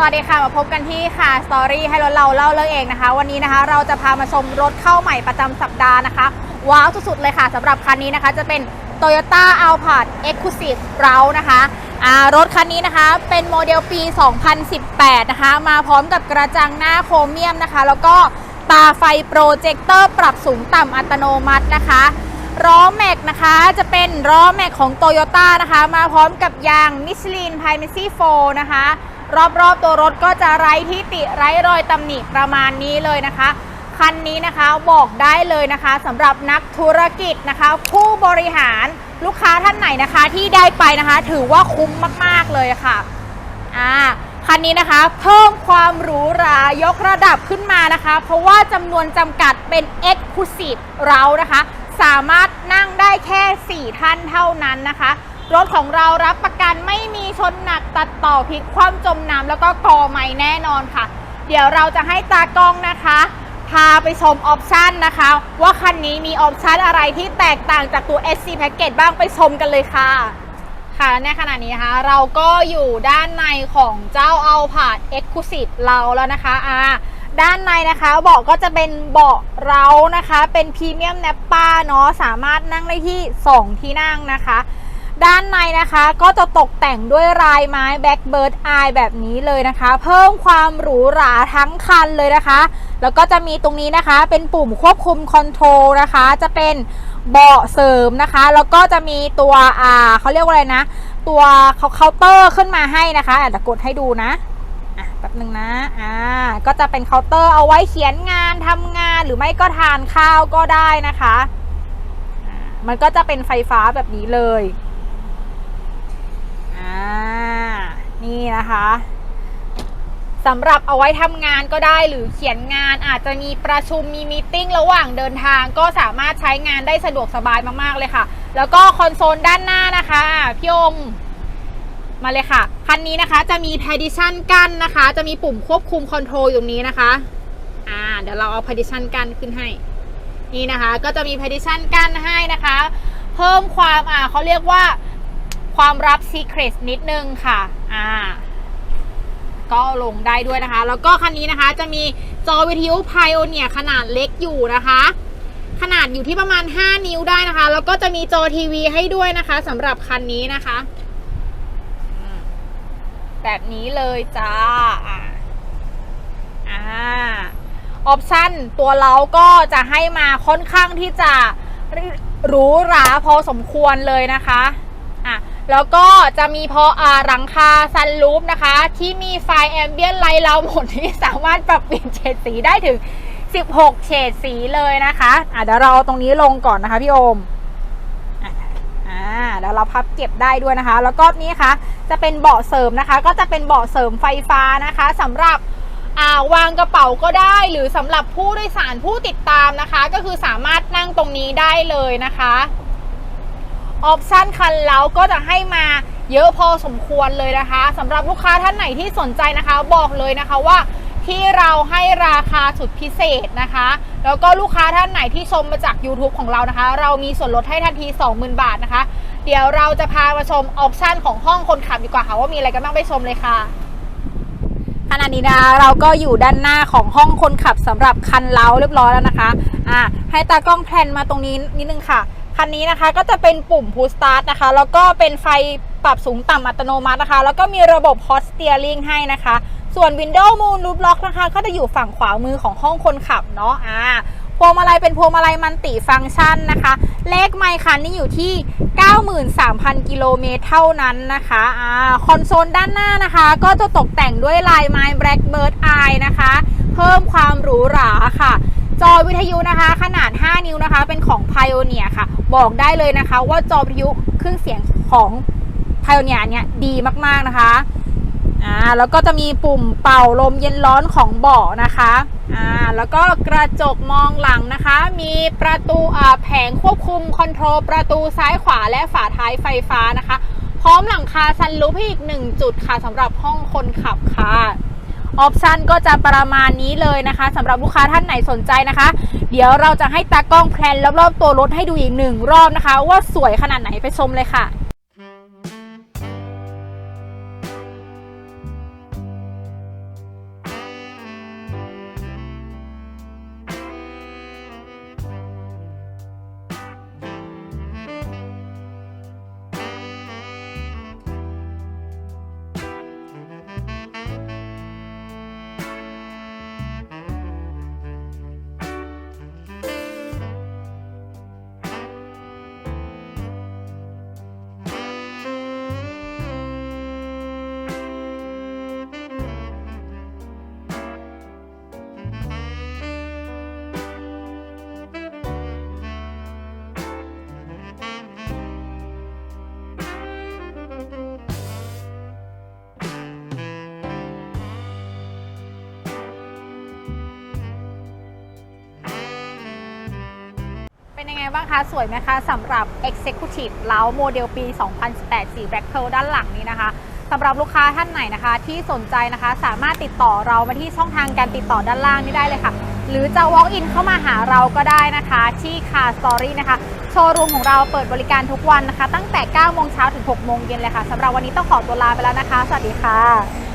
สวัสดีค่ะ มาพบกันที่ค่ะสตอรี่ให้รถเราเล่าเรื่องเองนะคะ วันนี้นะคะเราจะพามาชมรถเข้าใหม่ประจำสัปดาห์นะคะ ว้าวสุดๆเลยค่ะสำหรับคันนี้นะคะจะเป็น Toyota a l p a r d Exclusive r o u นะคะรถคันนี้นะคะเป็นโมเดลปี 2018 นะคะ มาพร้อมกับกระจังหน้าโครเมียมนะคะ แล้วก็ตาไฟโปรเจคเตอร์ปรับสูงต่ำอัตโนมัตินะคะล้อแม็กนะคะจะเป็นล้อแม็กของ Toyota นะคะ มาพร้อมกับยางมิชลินไพเมซี่โฟนะคะ รอบๆตัวรถก็จะไร้ที่ติไร้รอยตำหนิประมาณนี้เลยนะคะ คันนี้นะคะบอกได้เลยนะคะสำหรับนักธุรกิจนะคะ ผู้บริหารลูกค้าท่านไหนนะคะที่ได้ไปนะคะ ถือว่าคุ้มมากๆเลยค่ะอ่าคันนี้นะคะ เพิ่มความหรูหรายกระดับขึ้นมานะคะ เพราะว่าจำนวนจำกัดเป็น Exclusive เรานะคะ สามารถนั่งได้แค่ 4 ท่านเท่านั้นนะคะ รถของเรารับประกันไม่มีชนหนักตัดต่อพลิกคว่ำจมน้ำแล้วก็กอไม่แน่นอนค่ะ เดี๋ยวเราจะให้ตากล้องนะคะ พาไปชมออปชันนะคะ ว่าคันนี้มีออปชันอะไรที่แตกต่างจากตัว SC Package บ้างไปชมกันเลยค่ะ ค่ะในขณะนี้นะคะเราก็อยู่ด้านในของเจ้า Alphard Exclusive เราแล้วนะคะอ่าด้านในนะคะเบาะก็จะเป็นเบาะเรานะคะ เป็นพรีเมียมแนปป้าเนาะสามารถนั่งได้ที่ 2 ที่นั่งนะคะ ด้านในนะคะก็จะตกแต่งด้วยลายไม้แบ็กเบิร์ดอายแบบนี้เลยนะคะ เพิ่มความหรูหราทั้งคันเลยนะคะ แล้วก็จะมีตรงนี้นะคะ เป็นปุ่มควบคุมคอนโทรลนะคะ จะเป็นเบาะเสริมนะคะ แล้วก็จะมีตัวอ่าเขาเรียกว่าอะไรนะ ตัวเคาน์เตอร์ขึ้นมาให้นะคะอาจจะกดให้ดูนะอะแป๊บนึงนะ อ่า ก็จะเป็นเคาน์เตอร์เอาไว้เขียนงานทำงานหรือไม่ก็ทานข้าวก็ได้นะคะ มันก็จะเป็นไฟฟ้าแบบนี้เลยอ่า นะคะสำหรับเอาไว้ทำงานก็ได้หรือเขียนงานอาจจะมีประชุมมีมีติ้งระหว่างเดินทางก็สามารถใช้งานได้สะดวกสบายมากๆเลยค่ะ แล้วก็คอนโซลด้านหน้านะคะพี่อมมาเลยค่ะ คันนี้นะคะจะมี partition กั้นนะคะ จะมีปุ่มควบคุมคอนโทรลอยู่ตรงนี้นะคะ อ่า เดี๋ยวเราเอา partition กั้นขึ้นให้ นี่นะคะ ก็จะมี partition กั้นให้นะคะ เพิ่มความอ่าเขาเรียกว่าความลับ secret นิดนึงค่ะ อ่า ก็ลงได้ด้วยนะคะ แล้วก็คันนี้นะคะจะมีจอวิทยุ Pioneer ขนาดเล็กอยู่นะคะ ขนาดอยู่ที่ประมาณ 5 นิ้วได้นะคะ แล้วก็จะมีจอทีวีให้ด้วยนะคะสำหรับคันนี้นะคะ แบบนี้เลยจ้าอ่าออปชั่นตัวเราก็จะให้มาค่อนข้างที่จะหรูหราพอสมควรเลยนะคะ แล้วก็จะมีพออ่าหลังคาซันรูฟนะคะ ที่มีไฟแอมเบียนไลท์เราหมดที่สามารถปรับเปลี่ยนเฉดสีได้ถึง 16 เฉดสีเลยนะคะอะเดี๋ยวเราเอาตรงนี้ลงก่อนนะคะพี่โอมอ่าเดี๋ยวเราพับเก็บได้ด้วยนะคะ แล้วก็นี่ค่ะจะเป็นเบาะเสริมนะคะ ก็จะเป็นเบาะเสริมไฟฟ้านะคะสำหรับาวางกระเป๋าก็ได้หรือสำหรับผู้โดยสารผู้ติดตามนะคะ ก็คือสามารถนั่งตรงนี้ได้เลยนะคะ ออปชั่นคันเล้าก็จะให้มาเยอะพอสมควรเลยนะคะสำหรับลูกค้าท่านไหนที่สนใจนะคะ บอกเลยนะคะว่าที่เราให้ราคาสุดพิเศษนะคะ แล้วก็ลูกค้าท่านไหนที่ชมมาจาก YouTube ของเรานะคะ เรามีส่วนลดให้ทันที 20,000 บาทนะคะ เดี๋ยวเราจะพามาชมออปชันของห้องคนขับดีกว่าค่ะว่ามีอะไรกันบ้างไปชมเลยค่ะขณะนี้นะเราก็อยู่ด้านหน้าของห้องคนขับสำหรับคันเล้าเรียบร้อยแล้วนะคะอ่าให้ตากล้องแพลนมาตรงนี้นิดนึงค่ะ คันนี้นะคะก็จะเป็นปุ่ม push start นะคะ แล้วก็เป็นไฟปรับสูงต่ำอัตโนมัตินะคะ แล้วก็มีระบบ hot steering ให้นะคะ ส่วน Windows Moon Roof Lock นะคะ ก็จะอยู่ฝั่งขวามือของห้องคนขับเนาะอ่าพวงมาลัยเป็นพวงมาลัยมันติฟังก์ชันนะคะ เลขไมค์คันนี้อยู่ที่ 93,000 กิโลเมตรเท่านั้นนะคะอ่าคอนโซลด้านหน้านะคะ ก็จะตกแต่งด้วยลายไม้ Blackbird Eye นะคะ เพิ่มความหรูหราค่ะ จอวิทยุนะคะ ขนาด 5 นิ้วนะคะ เป็นของ Pioneer ค่ะ บอกได้เลยนะคะ ว่าจอวิทยุเครื่องเสียงของ Pioneer เนี่ยดีมากๆนะคะอ่าแล้วก็จะมีปุ่มเป่าลมเย็นร้อนของเบาะนะคะอ่าแล้วก็กระจกมองหลังนะคะ มีประตูอ่าแผงควบคุมคอนโทรลประตูซ้ายขวาและฝาท้ายไฟฟ้านะคะ พร้อมหลังคาซันรูฟอีกหนึ่งจุดค่ะสำหรับห้องคนขับค่ะ ออปชันก็จะประมาณนี้เลยนะคะสำหรับลูกค้าท่านไหนสนใจนะคะ เดี๋ยวเราจะให้ตากล้องแพลนรอบๆตัวรถให้ดูอีกหนึ่งรอบนะคะ ว่าสวยขนาดไหนไปชมเลยค่ะ ยังไงบ้างคะ สวยไหมคะสำหรับ Executive เล้าโมเดลปี 2018 สี Black Pearl ด้านหลังนี้นะคะสำหรับลูกค้าท่านไหนนะคะ ที่สนใจนะคะสามารถติดต่อเรามาที่ช่องทางการติดต่อด้านล่างนี้ได้เลยค่ะ หรือจะ walk in เข้ามาหาเราก็ได้นะคะ ที่ Car Story นะคะ โชว์รูมของเราเปิดบริการทุกวันนะคะ ตั้งแต่ 9 โมงเช้าถึง 6 โมงเย็นเลยค่ะสำหรับวันนี้ต้องขอตัวลาไปแล้วนะคะ สวัสดีค่ะ